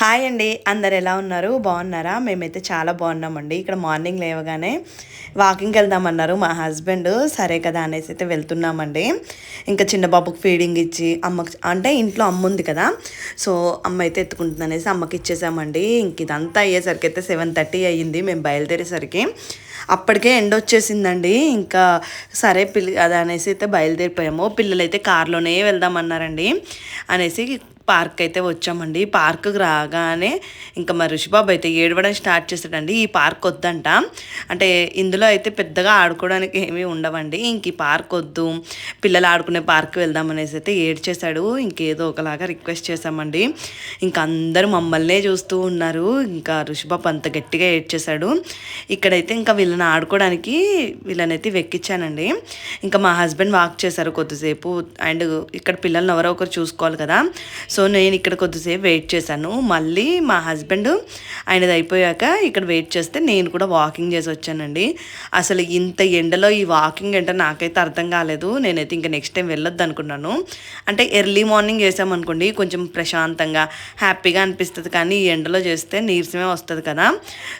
Hi అండి. అందరు ఎలా ఉన్నారు? బాగున్నారా? మేమైతే చాలా బాగున్నామండి. ఇక్కడ మార్నింగ్ లేవగానే వాకింగ్కి వెళ్దామన్నారు మా హస్బెండ్. సరే కదా అనేసి అయితే వెళ్తున్నామండి. ఇంకా చిన్న బాబుకి ఫీడింగ్ ఇచ్చి అమ్మకి అంటే ఇంట్లో అమ్మ ఉంది కదా. సో అమ్మ అయితే ఎత్తుకుంటుంది అనేసి అమ్మకి ఇచ్చేసామండి. ఇంక ఇదంతా అయ్యేసరికి అయితే సెవెన్ థర్టీ అయ్యింది. మేము బయలుదేరేసరికి అప్పటికే ఎండ వచ్చేసిందండి. ఇంకా సరే పిల్లి అది అనేసి అయితే బయలుదేరిపోయాము. పిల్లలు అయితే కార్లోనే వెళ్దామన్నారండి అనేసి పార్క్ అయితే వచ్చామండి. పార్క్కి రాగానే ఇంకా మా ఋషిబాబు అయితే ఏడవడం స్టార్ట్ చేశాడండి. ఈ పార్క్ వద్దంట. అంటే ఇందులో అయితే పెద్దగా ఆడుకోవడానికి ఏమీ ఉండవండి. ఇంక ఈ పార్క్ వద్దు. పిల్లలు ఆడుకునే పార్క్ వెళ్దాం అనేసి అయితే ఏడ్చేశాడు. ఇంకేదో ఒకలాగా రిక్వెస్ట్ చేశామండి. ఇంకా అందరూ మమ్మల్నే చూస్తూ ఉన్నారు. ఇంకా ఋషిబాబు అంత గట్టిగా ఏడ్చేశాడు. ఇక్కడైతే ఇంకా వీళ్ళని ఆడుకోవడానికి వీళ్ళనైతే వెక్కిచ్చానండి. ఇంకా మా హస్బెండ్ వాక్ చేశారు కొద్దిసేపు. అండ్ ఇక్కడ పిల్లల్ని ఎవరో ఒకరు చూసుకోవాలి కదా. సో సో నేను ఇక్కడ కొద్దిసేపు వెయిట్ చేశాను. మళ్ళీ మా హస్బెండ్ ఆయనది అయిపోయాక ఇక్కడ వెయిట్ చేస్తే నేను కూడా వాకింగ్ చేసి వచ్చానండి. అసలు ఇంత ఎండలో ఈ వాకింగ్ అంటే నాకైతే అర్థం కాలేదు. నేనైతే ఇంకా నెక్స్ట్ టైం వెళ్ళొద్దు అనుకున్నాను. అంటే ఎర్లీ మార్నింగ్ చేసామనుకోండి కొంచెం ప్రశాంతంగా హ్యాపీగా అనిపిస్తుంది. కానీ ఈ ఎండలో చేస్తే నీరసమే వస్తుంది కదా.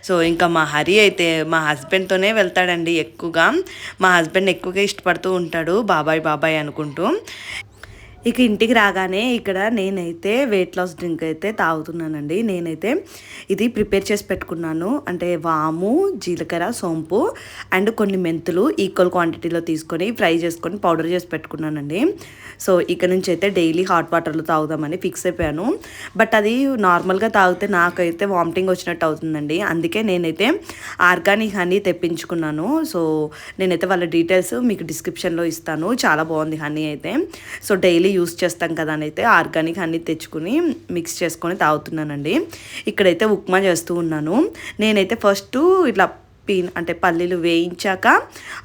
సో ఇంకా మా హరి అయితే మా హస్బెండ్తోనే వెళ్తాడండి ఎక్కువగా. మా హస్బెండ్ ఎక్కువగా ఇష్టపడుతూ ఉంటాడు బాబాయ్ బాబాయ్ అనుకుంటూ. ఇక ఇంటికి రాగానే ఇక్కడ నేనైతే వెయిట్ లాస్ డ్రింక్ అయితే తాగుతున్నానండి. నేనైతే ఇది ప్రిపేర్ చేసి పెట్టుకున్నాను. అంటే వాము జీలకర్ర సోంపు అండ్ కొన్ని మెంతులు ఈక్వల్ క్వాంటిటీలో తీసుకొని ఫ్రై చేసుకొని పౌడర్ చేసి పెట్టుకున్నానండి. సో ఇక నుంచి అయితే డైలీ హాట్ వాటర్లో తాగుదామని ఫిక్స్ అయిపోయాను. బట్ అది నార్మల్గా తాగితే నాకైతే వామిటింగ్ వచ్చినట్టు అవుతుందండి. అందుకే నేనైతే ఆర్గానిక్ హనీ తెప్పించుకున్నాను. సో నేనైతే వాళ్ళ డీటెయిల్స్ మీకు డిస్క్రిప్షన్లో ఇస్తాను. చాలా బాగుంది హనీ అయితే. సో డైలీ యూస్ చేస్తాం కదా అని అయితే ఆర్గానిక్ అన్నీ తెచ్చుకుని మిక్స్ చేసుకొని తాగుతున్నానండి. ఇక్కడైతే ఉప్మా చేస్తూ ఉన్నాను. నేనైతే ఫస్ట్ ఇట్లా పీన్ అంటే పల్లీలు వేయించాక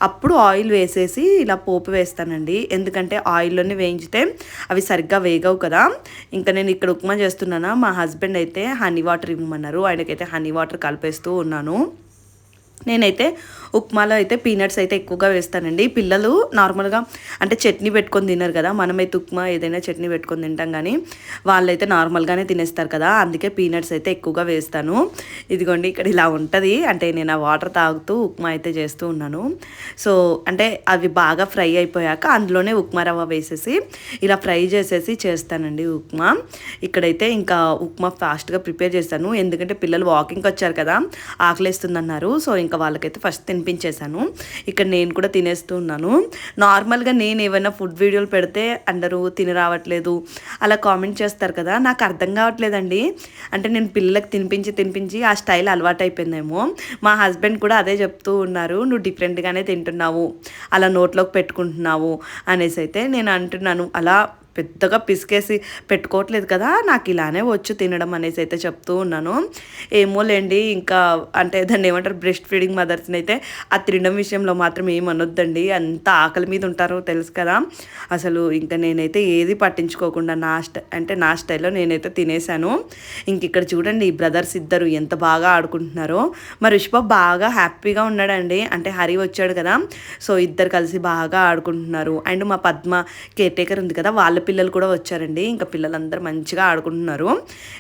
అప్పుడు ఆయిల్ వేసేసి ఇలా పోపు వేస్తానండి. ఎందుకంటే ఆయిల్లోనే వేయించితే అవి సరిగ్గా వేగవు కదా. ఇంకా నేను ఇక్కడ ఉప్మా చేస్తున్నానా? మా హస్బెండ్ అయితే హనీ వాటర్ ఇవ్వమన్నారు. ఆయనకైతే హనీ వాటర్ కలిపేస్తూ ఉన్నాను. నేనైతే ఉప్మాలో అయితే పీనట్స్ అయితే ఎక్కువగా వేస్తానండి. పిల్లలు నార్మల్గా అంటే చట్నీ పెట్టుకొని తినరు కదా మనమైతే ఉప్మా ఏదైనా చట్నీ పెట్టుకొని తింటాం కానీ వాళ్ళైతే నార్మల్గానే తినేస్తారు కదా అందుకే పీనట్స్ అయితే ఎక్కువగా వేస్తాను. ఇదిగోండి ఇక్కడ ఇలా ఉంటుంది. అంటే నేను ఆ వాటర్ తాగుతూ ఉప్మా అయితే చేస్తూ ఉన్నాను. సో అంటే అవి బాగా ఫ్రై అయిపోయాక అందులోనే ఉప్మా రవ్వ వేసేసి ఇలా ఫ్రై చేసేసి చేస్తానండి ఉప్మా. ఇక్కడైతే ఇంకా ఉప్మా ఫాస్ట్గా ప్రిపేర్ చేస్తాను. ఎందుకంటే పిల్లలు వాకింగ్కి వచ్చారు కదా ఆకలిస్తుందన్నారు. సో ఇంకా వాళ్ళకైతే ఫస్ట్ తినిపించేశాను. ఇక్కడ నేను కూడా తినేస్తూ ఉన్నాను. నార్మల్గా నేను ఏమైనా ఫుడ్ వీడియోలు పెడితే అందరూ తిని రావట్లేదు. అలా కామెంట్ చేస్తారు కదా నాకు అర్థం కావట్లేదండి. అంటే నేను పిల్లలకు తినిపించి తినిపించి ఆ స్టైల్ అలవాటు అయిపోయిందేమో మా హస్బెండ్ కూడా అదే చెప్తూ ఉన్నారు నువ్వు డిఫరెంట్గానే తింటున్నావు. అలా నోట్లోకి పెట్టుకుంటున్నావు. అనేసి అయితే నేను అంటున్నాను. అలా పెద్దగా పిసికేసి పెట్టుకోవట్లేదు కదా నాకు ఇలానే వచ్చు తినడం అనేసి అయితే చెప్తూ ఉన్నాను. ఏమోలేండి ఇంకా అంటే దాన్ని ఏమంటారు బ్రెస్ట్ ఫీడింగ్ మదర్స్ని అయితే ఆ తినడం విషయంలో మాత్రం ఏమనొద్దండి. అంత ఆకలి మీద ఉంటారో తెలుసు కదా. అసలు ఇంకా నేనైతే ఏది పట్టించుకోకుండా నా స్టై అంటే నా స్టైల్లో నేనైతే తినేసాను ఇంక ఇక్కడ చూడండి ఈ బ్రదర్స్ ఇద్దరు ఎంత బాగా ఆడుకుంటున్నారో. మరి రిషభ బాగా హ్యాపీగా ఉన్నాడండి. అంటే హరి వచ్చాడు కదా సో ఇద్దరు కలిసి బాగా ఆడుకుంటున్నారు. అండ్ మా పద్మ కేర్ టేకర్ ఉంది కదా వాళ్ళ పిల్లలు కూడా వచ్చారండి. ఇంకా పిల్లలందరూ మంచిగా ఆడుకుంటున్నారు.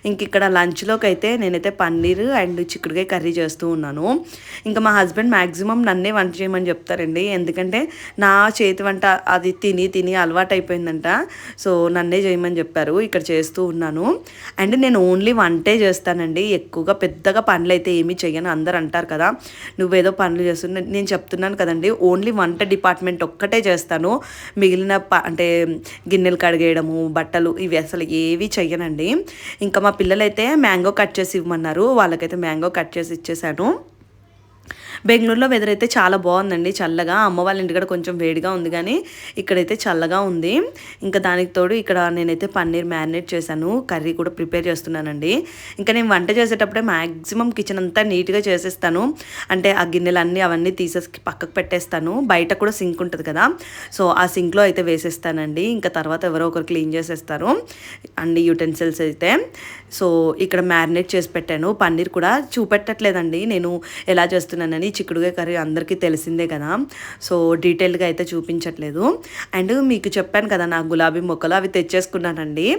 ఇంక ఇక్కడ లంచ్లోకి అయితే నేనైతే పన్నీర్ అండ్ చిక్కుడుకాయ కర్రీ చేస్తూ ఉన్నాను. ఇంకా మా హస్బెండ్ మ్యాక్సిమం నన్నే వంట చేయమని చెప్తారండి. ఎందుకంటే నా చేతి వంట అది తిని తిని అలవాటు అయిపోయిందంట. సో నన్నే చేయమని చెప్పారు. ఇక్కడ చేస్తూ ఉన్నాను. అండ్ నేను ఓన్లీ వంటే చేస్తానండి. ఎక్కువగా పెద్దగా పనులు అయితే ఏమీ చేయను అందరు అంటారు కదా నువ్వేదో పనులు చేస్తున్నా నేను చెప్తున్నాను కదండి. ఓన్లీ వంట డిపార్ట్మెంట్ ఒక్కటే చేస్తాను. మిగిలిన ప అంటే గిన్నెలు కడిగేయడము బట్టలు ఇవి అసలు ఏవి చెయ్యనండి. ఇంకా మా పిల్లలైతే మ్యాంగో కట్ చేసి ఇవ్వమన్నారు. వాళ్ళకైతే మ్యాంగో కట్ చేసి ఇచ్చేసాను. బెంగళూరులో వెదర్ అయితే చాలా బాగుందండి చల్లగా. అమ్మ వాళ్ళ ఇంటికాడ కొంచెం వేడిగా ఉంది కానీ ఇక్కడైతే చల్లగా ఉంది. ఇంకా దానికి తోడు ఇక్కడ నేనైతే పన్నీర్ మ్యారినేట్ చేశాను కర్రీ కూడా ప్రిపేర్ చేస్తున్నానండి. ఇంకా నేను వంట చేసేటప్పుడే మ్యాక్సిమం కిచెన్ అంతా నీట్గా చేసేస్తాను. అంటే ఆ గిన్నెలన్నీ అవన్నీ తీసేసి పక్కకు పెట్టేస్తాను. బయట కూడా సింక్ ఉంటుంది కదా సో ఆ సింక్లో అయితే వేసేస్తానండి. ఇంకా తర్వాత ఎవరో ఒకరు క్లీన్ చేసేస్తారు. అన్ని యూటెన్సిల్స్ అయితే. సో ఇక్కడ మ్యారినేట్ చేసి పెట్టాను. పన్నీర్ కూడా చూపెట్టట్లేదండి. నేను ఎలా చేస్తున్నానని చిక్కుడుగా కర్రీ అందరికీ తెలిసిందే కదా. సో డీటెయిల్గా అయితే చూపించట్లేదు. అండ్ మీకు చెప్పాను కదా నా గులాబీ మొక్కలు అవి తెచ్చేసుకున్నానండి.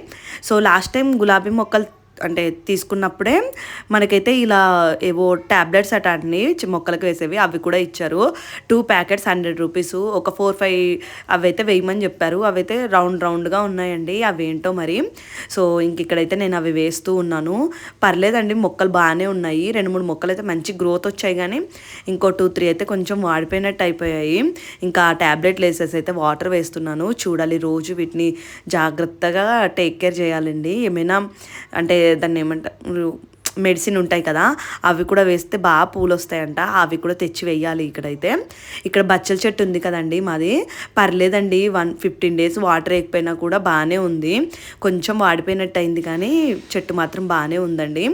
సో లాస్ట్ టైం గులాబీ మొక్కలు అంటే తీసుకున్నప్పుడే మనకైతే ఇలా ఏవో ట్యాబ్లెట్స్ అట అండి చి- మొక్కలకు వేసేవి అవి కూడా ఇచ్చారు. టూ ప్యాకెట్స్ హండ్రెడ్ రూపీస్ ఒక ఫోర్ ఫైవ్ అవైతే వేయమని చెప్పారు. అవి అయితే రౌండ్ రౌండ్గా ఉన్నాయండి. అవి ఏంటో మరి. సో ఇంక ఇక్కడైతే నేను అవి వేస్తూ ఉన్నాను. పర్లేదండి మొక్కలు బాగానే ఉన్నాయి. రెండు మూడు మొక్కలు అయితే మంచి గ్రోత్ వచ్చాయి కానీ ఇంకో టూ త్రీ అయితే కొంచెం వాడిపోయినట్టు అయిపోయాయి. ఇంకా ఆ ట్యాబ్లెట్లు వేసేసి అయితే వాటర్ వేస్తున్నాను. చూడాలి రోజు వీటిని జాగ్రత్తగా టేక్ కేర్ చేయాలండి. ఏమైనా అంటే దాన్ని ఏమంటారు మెడిసిన్ ఉంటాయి కదా అవి కూడా వేస్తే బాగా పూలు వస్తాయంట అవి కూడా తెచ్చి వేయాలి ఇక్కడైతే. ఇక్కడ బచ్చల చెట్టు ఉంది కదండి మాది. పర్లేదండి వన్ ఫిఫ్టీన్ డేస్ వాటర్ వేయకపోయినా కూడా బాగానే ఉంది. కొంచెం వాడిపోయినట్టు అయింది కానీ చెట్టు మాత్రం బాగానే ఉందండి.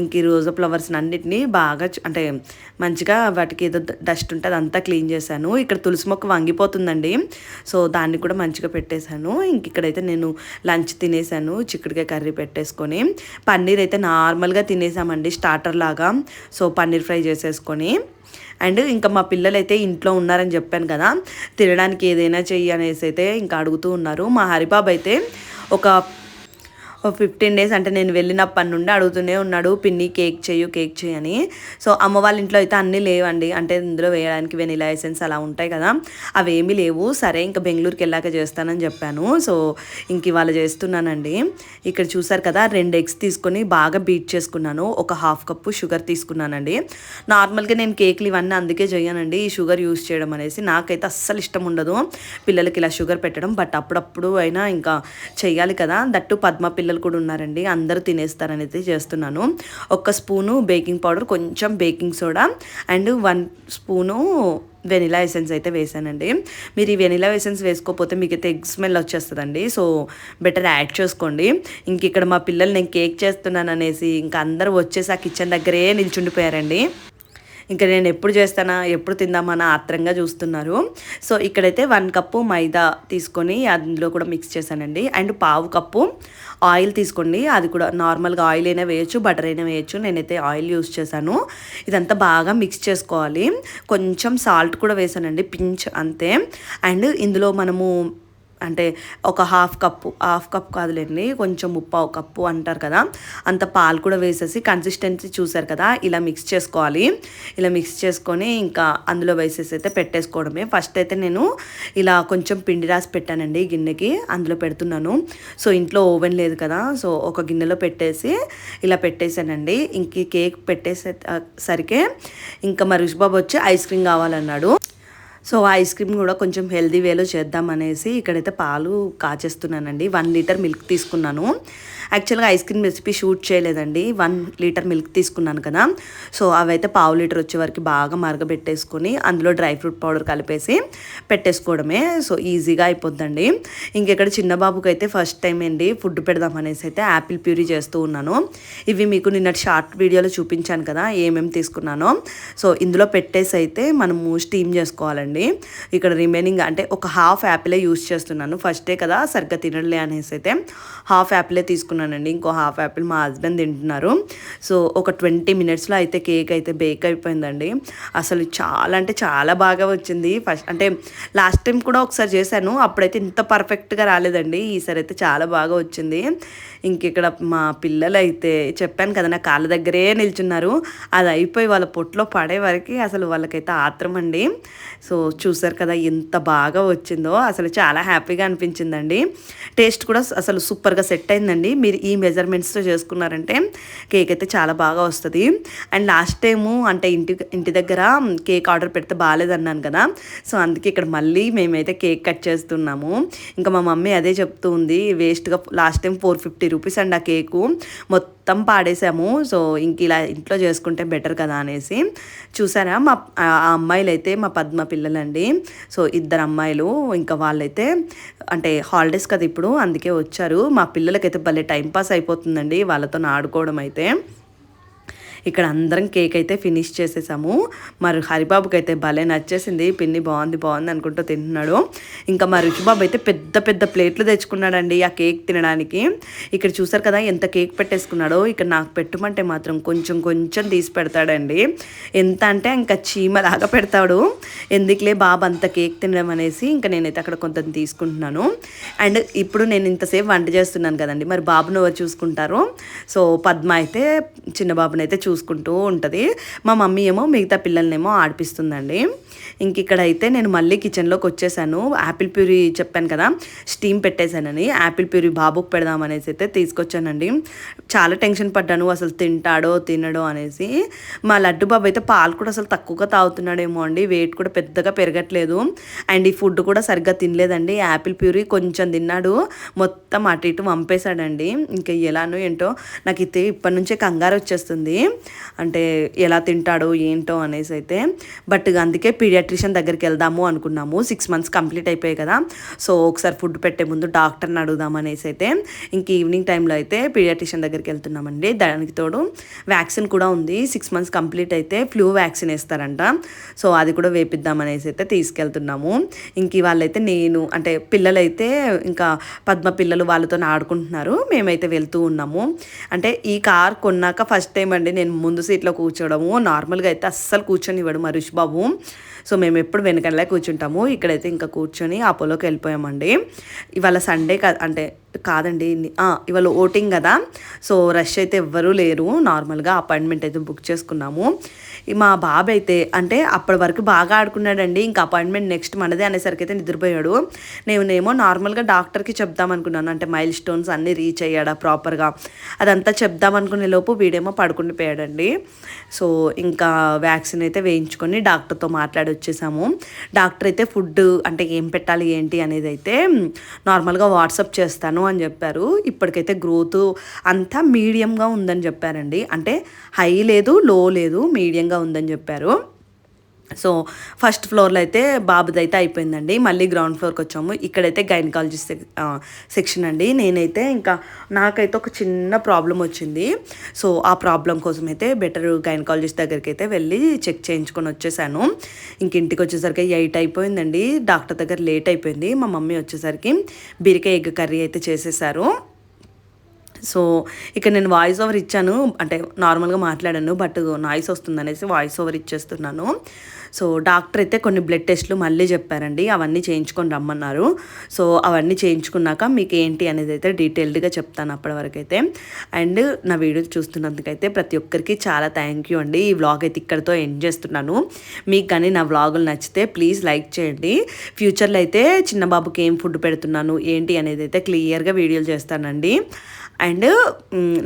ఇంక ఈ రోజు ఫ్లవర్స్ అన్నిటిని బాగా అంటే మంచిగా వాటికి ఏదో డస్ట్ ఉంటే అదంతా క్లీన్ చేశాను. ఇక్కడ తులసి మొక్క వంగిపోతుందండి. సో దాన్ని కూడా మంచిగా పెట్టేశాను. ఇంక ఇక్కడైతే నేను లంచ్ తినేసాను చిక్కుడుకాయ కర్రీ పెట్టేసుకొని పన్నీర్ అయితే నార్మల్గా తినేసామండి స్టార్టర్ లాగా. సో పన్నీర్ ఫ్రై చేసేసుకొని అండ్ ఇంకా మా పిల్లలు అయితే ఇంట్లో ఉన్నారని చెప్పాను కదా తినడానికి ఏదైనా చెయ్యి అనేసి అయితే ఇంకా అడుగుతూ ఉన్నారు. మా హరిబాబు అయితే ఒక ఫిఫ్టీన్ డేస్ అంటే నేను వెళ్ళినప్పటి నుండి అడుగుతూనే ఉన్నాడు పిన్ని కేక్ చేయు కేక్ చేయి అని. సో అమ్మ వాళ్ళ ఇంట్లో అయితే అన్నీ లేవండి. అంటే ఇందులో వేయడానికి వెనీలా ఎసెన్స్ అలా ఉంటాయి కదా. అవి ఏమీ లేవు. సరే ఇంకా బెంగళూరుకి వెళ్ళాక చేస్తానని చెప్పాను. సో ఇంక ఇవాళ చేస్తున్నానండి. ఇక్కడ చూసారు కదా రెండు ఎగ్స్ తీసుకొని బాగా బీట్ చేసుకున్నాను. ఒక హాఫ్ కప్పు షుగర్ తీసుకున్నానండి. నార్మల్గా నేను కేక్లు ఇవన్నీ అందుకే చేయనండి ఈ షుగర్ యూస్ చేయడం అనేసి నాకైతే అస్సలు ఇష్టం ఉండదు. పిల్లలకి ఇలా షుగర్ పెట్టడం. బట్ అప్పుడప్పుడు అయినా ఇంకా చేయాలి కదా. దట్టు పద్మ పిల్లలు కూడా ఉన్నారండి. అందరూ తినేస్తారని అయితే చేస్తున్నాను. ఒక స్పూను బేకింగ్ పౌడర్ కొంచెం baking soda and one spoon vanilla essence అయితే వేసానండి. మీరు ఈ వెనిలా ఎసెన్స్ వేసుకోకపోతే మీకు అయితే ఎగ్ స్మెల్ వచ్చేస్తుందండి. సో బెటర్ యాడ్ చేసుకోండి. ఇంక ఇక్కడ మా పిల్లలు నేను కేక్ చేస్తున్నాను అనేసి ఇంకా అందరూ వచ్చేసి ఆ కిచెన్ దగ్గరే నిల్చుండిపోయారండి. ఇంకా నేను ఎప్పుడు చేస్తానా ఎప్పుడు తిందామని ఆత్రంగా చూస్తున్నారు. సో ఇక్కడైతే వన్ కప్పు మైదా తీసుకొని అందులో కూడా మిక్స్ చేశానండి. అండ్ పావు కప్పు ఆయిల్ తీసుకోండి. అది కూడా నార్మల్గా ఆయిల్ అయినా వేయచ్చు బటర్ అయినా వేయచ్చు. నేనైతే ఆయిల్ యూస్ చేశాను. ఇదంతా బాగా మిక్స్ చేసుకోవాలి. కొంచెం సాల్ట్ కూడా వేసానండి పించ్ అంతే. అండ్ ఇందులో మనము అంటే ఒక హాఫ్ కప్పు హాఫ్ కప్ కాదులేండి కొంచెం ముప్పావు కప్పు అంటారు కదా. అంత పాలు కూడా వేసేసి కన్సిస్టెన్సీ చూసారు కదా ఇలా మిక్స్ చేసుకోవాలి. ఇలా మిక్స్ చేసుకొని ఇంకా అందులో వేసేసి అయితే పెట్టేసుకోవడమే. ఫస్ట్ అయితే నేను ఇలా కొంచెం పిండి రాసి పెట్టానండి గిన్నెకి అందులో పెడుతున్నాను. సో ఇంట్లో ఓవెన్ లేదు కదా సో ఒక గిన్నెలో పెట్టేసి ఇలా పెట్టేశానండి. ఇంక కేక్ పెట్టేసే సరికే ఇంకా మా రుషిబాబు వచ్చి ఐస్ క్రీమ్ కావాలన్నాడు. సో ఐస్ క్రీమ్ కూడా కొంచెం హెల్దీ వేలో చేద్దాం అనేసి ఇక్కడైతే పాలు కాచేస్తున్నానండి. వన్ లీటర్ మిల్క్ తీసుకున్నాను. యాక్చువల్గా ఐస్ క్రీమ్ రెసిపీ షూట్ చేయలేదండి. వన్ లీటర్ మిల్క్ తీసుకున్నాను కదా. సో అవైతే పావు లీటర్ వచ్చే వరకు బాగా మరగబెట్టేసుకొని అందులో డ్రై ఫ్రూట్ పౌడర్ కలిపేసి పెట్టేసుకోవడమే. సో ఈజీగా అయిపోద్దండి. ఇంకెక్కడ చిన్న బాబుకి అయితే ఫస్ట్ టైం అండి ఫుడ్ పెడదాం అనేసి అయితే యాపిల్ ప్యూరీ చేస్తూ ఉన్నాను. ఇవి మీకు నిన్నటి షార్ట్ వీడియోలో చూపించాను కదా ఏమేమి తీసుకున్నానో. సో ఇందులో పెట్టేసి అయితే మనము స్టీమ్ చేసుకోవాలండి. ఇక్కడ రిమైనింగ్ అంటే ఒక హాఫ్ యాపిలే యూస్ చేస్తున్నాను. ఫస్టే కదా సరిగ్గా తినడలే అనేసి అయితే హాఫ్ యాపిలే తీసుకున్నానండి ఇంకో హాఫ్ యాపిల్ మా హస్బెండ్ తింటున్నారు. సో ఒక ట్వంటీ మినిట్స్లో అయితే కేక్ అయితే బేక్ అయిపోయిందండి. అసలు చాలా అంటే చాలా బాగా వచ్చింది. ఫస్ట్ అంటే లాస్ట్ టైం కూడా ఒకసారి చేశాను. అప్పుడైతే ఇంత పర్ఫెక్ట్గా రాలేదండి. ఈసారి అయితే చాలా బాగా వచ్చింది. ఇంక ఇక్కడ మా పిల్లలు అయితే చెప్పాను కదా నా కాళ్ళ దగ్గరే నిల్చున్నారు. అది అయిపోయి వాళ్ళ పొట్లో పడే వరకు అసలు వాళ్ళకైతే ఆత్రం అండి. సో చూసారు కదా ఎంత బాగా వచ్చిందో. అసలు చాలా హ్యాపీగా అనిపించిందండి. టేస్ట్ కూడా అసలు సూపర్గా సెట్ అయిందండి. మీరు ఈ మెజర్మెంట్స్తో చేసుకున్నారంటే కేక్ అయితే చాలా బాగా వస్తుంది. అండ్ లాస్ట్ టైము అంటే ఇంటి ఇంటి దగ్గర కేక్ ఆర్డర్ పెడితే బాగాలేదన్నాను కదా. సో అందుకే ఇక్కడ మళ్ళీ మేమైతే కేక్ కట్ చేస్తున్నాము. ఇంకా మా మమ్మీ అదే చెప్తూ ఉంది వేస్ట్గా last time four fifty rupees and ఆ కేకు మొత్తం పాడేసాము. సో ఇంక ఇలా ఇంట్లో చేసుకుంటే బెటర్ కదా అనేసి. చూసారా? మా ఆ అమ్మాయిలు అయితే మా పద్మ పిల్లలండి. సో ఇద్దరు అమ్మాయిలు. ఇంకా వాళ్ళైతే అంటే హాలిడేస్ కదా ఇప్పుడు అందుకే వచ్చారు. మా పిల్లలకైతే భలే టైం పాస్ అయిపోతుందండి వాళ్ళతో ఆడుకోవడం అయితే. ఇక్కడ అందరం కేక్ అయితే ఫినిష్ చేసేసాము. మరి హరిబాబుకి అయితే భలే నచ్చేసింది. పిన్ని బాగుంది బాగుంది అనుకుంటూ తింటున్నాడు. ఇంకా మా రుచిబాబు అయితే పెద్ద పెద్ద ప్లేట్లు తెచ్చుకున్నాడండి ఆ కేక్ తినడానికి. ఇక్కడ చూసారు కదా ఎంత కేక్ పెట్టేసుకున్నాడో. ఇక్కడ నాకు పెట్టమంటే మాత్రం కొంచెం కొంచెం తీసి పెడతాడండి. ఎంత అంటే ఇంకా చీమలాగా పెడతాడు. ఎందుకులే బాబు అంత కేక్ తినడం అనేసి ఇంకా నేనైతే అక్కడ కొంత తీసుకుంటున్నాను. అండ్ ఇప్పుడు నేను ఇంతసేపు వంట చేస్తున్నాను కదండి. మరి బాబును ఎవరు చూసుకుంటారు? సో పద్మ అయితే చిన్న బాబునైతే చూ చూసుకుంటూ ఉంటుంది. మా మమ్మీ ఏమో మిగతా పిల్లల్నేమో ఆడిపిస్తుందండి. ఇంక ఇక్కడ అయితే నేను మళ్ళీ కిచెన్లోకి వచ్చేసాను. యాపిల్ ప్యూరీ చెప్పాను కదా స్టీమ్ పెట్టేశానని. యాపిల్ ప్యూరీ బాబుకి పెడదామనేసి అయితే తీసుకొచ్చానండి. చాలా టెన్షన్ పడ్డాను అసలు తింటాడో తినడో అనేసి. మా లడ్డు బాబు అయితే పాలు కూడా అసలు తక్కువగా తాగుతున్నాడేమో అండి. వెయిట్ కూడా పెద్దగా పెరగట్లేదు. అండ్ ఈ ఫుడ్ కూడా సరిగ్గా తినలేదండి. యాపిల్ ప్యూరీ కొంచెం తిన్నాడు. మొత్తం అటు ఇటు వంపేశాడండి. ఇంకా ఎలానో ఏంటో నాకు అయితే ఇప్పటి నుంచే కంగారు వచ్చేస్తుంది. అంటే ఎలా తింటాడో ఏంటో అనేసి అయితే బట్ అందుకే పీడియాట్రిషియన్ దగ్గరికి వెళ్దాము అనుకున్నాము. సిక్స్ మంత్స్ కంప్లీట్ అయిపోయాయి కదా. సో ఒకసారి ఫుడ్ పెట్టే ముందు డాక్టర్ని అడుగుదాం అనేసి అయితే ఇంక ఈవినింగ్ టైంలో అయితే పీడియాట్రిషియన్ దగ్గరికి వెళ్తున్నామండి. దానికి తోడు వ్యాక్సిన్ కూడా ఉంది. సిక్స్ మంత్స్ కంప్లీట్ అయితే ఫ్లూ వ్యాక్సిన్ వేస్తారంట. సో అది కూడా వేపిద్దాం అనేసి అయితే తీసుకెళ్తున్నాము. ఇంక వాళ్ళైతే నేను అంటే పిల్లలైతే ఇంకా పద్మ పిల్లలు వాళ్ళతో ఆడుకుంటున్నారు. మేమైతే వెళ్తూ ఉన్నాము. అంటే ఈ కార్ కొన్నాక ఫస్ట్ టైం అండి నేను ముందు సీట్లో కూర్చోవడము నార్మల్గా అయితే అస్సలు కూర్చొని మా రుషి బాబు. సో మేము ఎప్పుడు వెనకలే కూర్చుంటాము. ఇక్కడైతే ఇంకా కూర్చొని అపోలోకి వెళ్ళిపోయామండి. ఇవాళ సండే అంటే కాదండి ఇవాళ ఓటింగ్ కదా. సో రష్ అయితే ఎవ్వరూ లేరు. నార్మల్గా అపాయింట్మెంట్ అయితే బుక్ చేసుకున్నాము. మా బాబు అయితే అంటే అప్పటి వరకు బాగా ఆడుకున్నాడండి. ఇంకా అపాయింట్మెంట్ నెక్స్ట్ మనదే అనేసరికి అయితే నిద్రపోయాడు. నేనేమో నార్మల్గా డాక్టర్కి చెప్దాం అనుకున్నాను అంటే మైల్ స్టోన్స్ అన్నీ రీచ్ అయ్యాడా ప్రాపర్గా? అదంతా చెప్దాం అనుకునే లోపు వీడేమో పడుకుండిపోయాడండి సో ఇంకా వ్యాక్సిన్ అయితే వేయించుకొని డాక్టర్తో మాట్లాడి వచ్చేసాము. డాక్టర్ అయితే ఫుడ్ అంటే ఏం పెట్టాలి ఏంటి అనేది అయితే నార్మల్గా వాట్సాప్ చేస్తాను అని చెప్పారు. ఇప్పటికైతే గ్రోత్ అంతా మీడియంగా ఉందని చెప్పారండి. అంటే హై లేదు లో లేదు మీడియంగా ఉందని చెప్పారు. సో ఫస్ట్ ఫ్లోర్లో అయితే బాబుది అయితే అయిపోయిందండి. మళ్ళీ గ్రౌండ్ ఫ్లోర్కి వచ్చాము. ఇక్కడైతే గైనకాలజీ సెక్షన్ అండి. నేనైతే ఇంకా నాకైతే ఒక చిన్న ప్రాబ్లం వచ్చింది. సో ఆ ప్రాబ్లం కోసం అయితే బెటర్ గైనకాలజిస్ట్ దగ్గరికి అయితే వెళ్ళి చెక్ చేయించుకొని వచ్చేసాను. ఇంక ఇంటికి వచ్చేసరికి ఎయిట్ అయిపోయిందండి. డాక్టర్ దగ్గర లేట్ అయిపోయింది. మా మమ్మీ వచ్చేసరికి బీరకాయ ఎగ్ కర్రీ అయితే చేసేసారు. సో ఇక్కడ నేను వాయిస్ ఓవర్ ఇచ్చాను. అంటే నార్మల్గా మాట్లాడాను బట్ నాయిస్ వస్తుంది అనేసి వాయిస్ ఓవర్ ఇచ్చేస్తున్నాను. సో డాక్టర్ అయితే కొన్ని బ్లడ్ టెస్ట్లు మళ్ళీ చెప్పారండి. అవన్నీ చేయించుకొని రమ్మన్నారు. సో అవన్నీ చేయించుకున్నాక మీకు ఏంటి అనేది అయితే డీటెయిల్డ్గా చెప్తాను అప్పటి వరకు అయితే అండ్ నా వీడియో చూస్తున్నందుకైతే ప్రతి ఒక్కరికి చాలా థ్యాంక్ యూ అండి. ఈ వ్లాగ్ అయితే ఇక్కడితో ఎండ్ చేస్తున్నాను. మీకు కానీ నా వ్లాగులు నచ్చితే ప్లీజ్ లైక్ చేయండి. ఫ్యూచర్లో అయితే చిన్న బాబుకి ఏం ఫుడ్ పెడుతున్నాను ఏంటి అనేది అయితే క్లియర్గా వీడియోలు చేస్తానండి. అండ్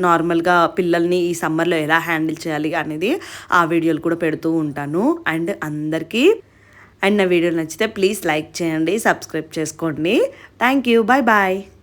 నార్మల్గా పిల్లల్ని ఈ సమ్మర్లో ఎలా హ్యాండిల్ చేయాలి అనేది ఆ వీడియోలు కూడా పెడుతూ ఉంటాను. అండ్ అందరికీ అండ్ నా వీడియో నచ్చితే ప్లీజ్ లైక్ చేయండి సబ్స్క్రైబ్ చేసుకోండి. Thank you. Bye bye.